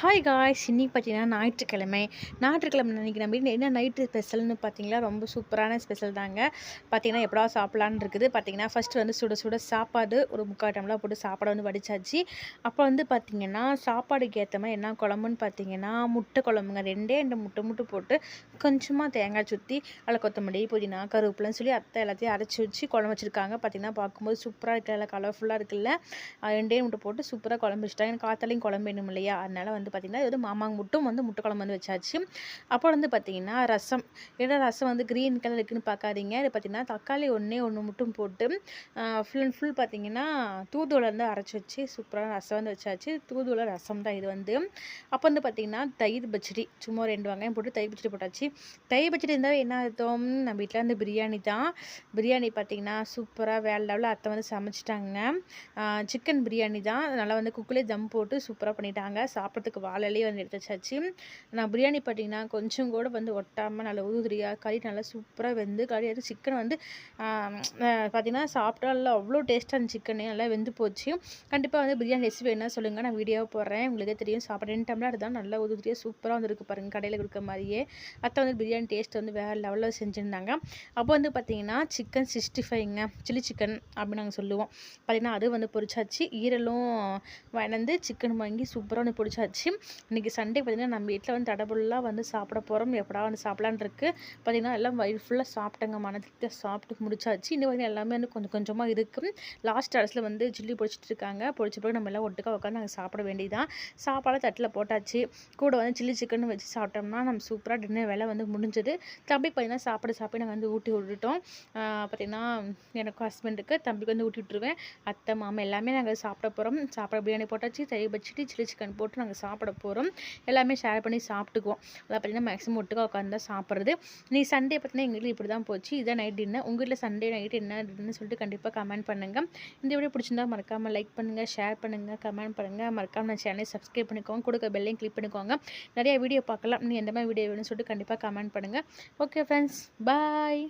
Hi guys இன்றைக்கி பார்த்தீங்கன்னா ஞாயிற்றுக்கிழமை. ஞாயிற்றுக்கிழமை நினைக்கிற நம்ம என்ன நைட்டு ஸ்பெஷல்னு பார்த்தீங்களா? ரொம்ப சூப்பரான ஸ்பெஷல் தாங்க. பார்த்தீங்கன்னா எப்படா சாப்பிட்லான்னு இருக்குது. பார்த்தீங்கன்னா ஃபஸ்ட்டு வந்து சுட சுட சாப்பாடு ஒரு முக்கால் டம்ளர் போட்டு சாப்பாடு வந்து வடிச்சாச்சு. அப்போ வந்து பார்த்தீங்கன்னா சாப்பாடுக்கு ஏற்ற மாதிரி என்ன குழம்புன்னு பார்த்தீங்கன்னா முட்டை குழம்புங்க. ரெண்டே ரெண்டு முட்டை முட்டை போட்டு கொஞ்சமாக தேங்காய் சுற்றி அதில் கொத்தமல்லி புதினா கருவேப்பிலன்னு சொல்லி அத்தை எல்லாத்தையும் அரைச்சி வச்சு குழம்பு வச்சுருக்காங்க. பார்த்தீங்கன்னா பார்க்கும்போது சூப்பராக இருக்குல்ல கலர்ஃபுல்லாக இருக்குல்ல. ரெண்டே முட்டை போட்டு சூப்பராக குழம்பு வச்சுட்டாங்க. எனக்கு காத்தாலையும் குழம்பு வேணும் இல்லையா அதனால் வந்து பார்த்திங்கன்னா இது வந்து மாமாங்க மட்டும் வந்து முட்டை குழம்பு வந்து வச்சாச்சு. அப்புறம் வந்து பார்த்திங்கன்னா ரசம். ஏன்னா ரசம் வந்து க்ரீன் கலர் இருக்குன்னு பார்க்காதீங்க இது பார்த்திங்கன்னா தக்காளி ஒன்றே ஒன்று மட்டும் போட்டு ஃபுல் அண்ட் ஃபுல் பார்த்திங்கன்னா தூதுவளை வந்து அரைச்சி வச்சு சூப்பரான ரசம் வந்து வச்சாச்சு. தூதுவளை ரசம் தான் இது வந்து. அப்போ வந்து பார்த்திங்கன்னா தயிர் பச்சடி. சும்மா ரெண்டு வெங்காயம் போட்டு தயிர் பச்சடி போட்டாச்சு. தயிர் பச்சடி இருந்தால் என்ன அர்த்தம்? நம்ம வீட்டில் வந்து பிரியாணி தான். பிரியாணி பார்த்திங்கன்னா சூப்பராக வேலை லெவலில் அத்தை வந்து சமைச்சிட்டாங்க. சிக்கன் பிரியாணி தான். நல்லா வந்து குக்கிலே தம் போட்டு சூப்பராக பண்ணிட்டாங்க. சாப்பிட்றதுக்கு வாழலே வந்து எடுத்து வச்சாச்சு. நான் பிரியாணி பார்த்தீங்கன்னா கொஞ்சம் கூட வந்து ஒட்டாமல் நல்லா உதிரியாக கறி நல்லா சூப்பராக வெந்து கறி அது சிக்கன் வந்து பார்த்தீங்கன்னா சாப்பிட்டா நல்லா அவ்வளோ டேஸ்ட்டாக அந்த சிக்கனே நல்லா வெந்து போச்சு. கண்டிப்பாக வந்து பிரியாணி ரெசிபி என்ன சொல்லுங்கள் நான் வீடியோ போடுறேன். உங்களுக்கே தெரியும். சாப்பிட்ற ரெண்டு டம்ளர் தான். நல்லா உதிரியாக சூப்பராக வந்துருக்கு பாருங்கள் கடையில் கொடுக்குற மாதிரியே. அத்தை வந்து பிரியாணி டேஸ்ட் வந்து வேறு லெவலில் செஞ்சுருந்தாங்க. அப்போ வந்து பார்த்தீங்கன்னா சிக்கன் சிக்ஸ்டி ஃபைவ்ங்க சில்லி சிக்கன் அப்படின்னு நாங்கள் சொல்லுவோம். பார்த்தீங்கன்னா அது வந்து பொரிச்சாச்சு. ஈரலும் வணந்து சிக்கன் வாங்கி சூப்பராக வந்து பொரிச்சாச்சு. இன்றைக்கி சண்டே பார்த்திங்கன்னா நம்ம வீட்டில் வந்து தடபுல்லாக வந்து சாப்பிட போகிறோம் எப்படா வந்து சாப்பிட்லான்னு இருக்குது பார்த்திங்கன்னா எல்லாம் வயிறு ஃபுல்லாக சாப்பிட்டங்க. மனதுக்கு சாப்பிட்டு முடிச்சாச்சு. இன்னும் வந்து எல்லாமே வந்து கொஞ்சம் கொஞ்சமாக இருக்குது லாஸ்ட் அரசில் வந்து சில்லி பொடிச்சிட்டு இருக்காங்க. பொடிச்ச பிறகு நம்ம எல்லாம் ஒட்டுக்கா உட்காந்து நாங்கள் சாப்பிட வேண்டியதான் சாப்பாடு தட்டில் போட்டாச்சு. கூட வந்து சில்லி சிக்கன் வச்சு சாப்பிட்டோம்னா நம்ம சூப்பராக டின்னர் வேலை வந்து முடிஞ்சது. தம்பிக்கு பார்த்திங்கன்னா சாப்பிட சாப்பிட்டு நாங்கள் வந்து ஊட்டி விட்டுட்டோம். பார்த்திங்கன்னா எனக்கு ஹஸ்பண்டுக்கு தம்பிக்கு வந்து ஊட்டி விட்டுருவேன். அத்தை மாமா எல்லாமே நாங்கள் சாப்பிட போகிறோம் சாப்பிட பிரியாணி போட்டாச்சு. தயிர் வச்சுட்டு சில்லி சிக்கன் போட்டு நாங்கள் சாப்பிட போகிறோம் எல்லாமே ஷேர் பண்ணி சாப்பிட்டுக்குவோம். அதை பார்த்திங்கன்னா மேக்ஸிமம் ஒட்டுக்கா உட்காந்து தான் சாப்பிட்றது. நீ சண்டே பார்த்தீங்கன்னா எங்கள் வீட்டில் இப்படி தான் போச்சு. இதான் நைட் டின்னர் உங்கள் வீட்டில் சண்டே நைட் என்ன டின்னு சொல்லிட்டு கண்டிப்பாக கமெண்ட் பண்ணுங்கள் இந்த வீடியோ பிடிச்சிருந்தா மறக்காமல் லைக் பண்ணுங்கள் ஷேர் பண்ணுங்கள் கமெண்ட் பண்ணுங்கள் மறக்காமல் நான் சேனலை சப்ஸ்கிரைப் பண்ணிக்கோங்க. கொடுக்க பெல்லையும் கிளிக் பண்ணிக்கோங்க. நிறைய வீடியோ பார்க்கலாம். நீ எந்த மாதிரி வீடியோ வேணும்னு சொல்லிட்டு கண்டிப்பாக கமெண்ட் பண்ணுங்கள் ஓகே ஃப்ரெண்ட்ஸ் பாய்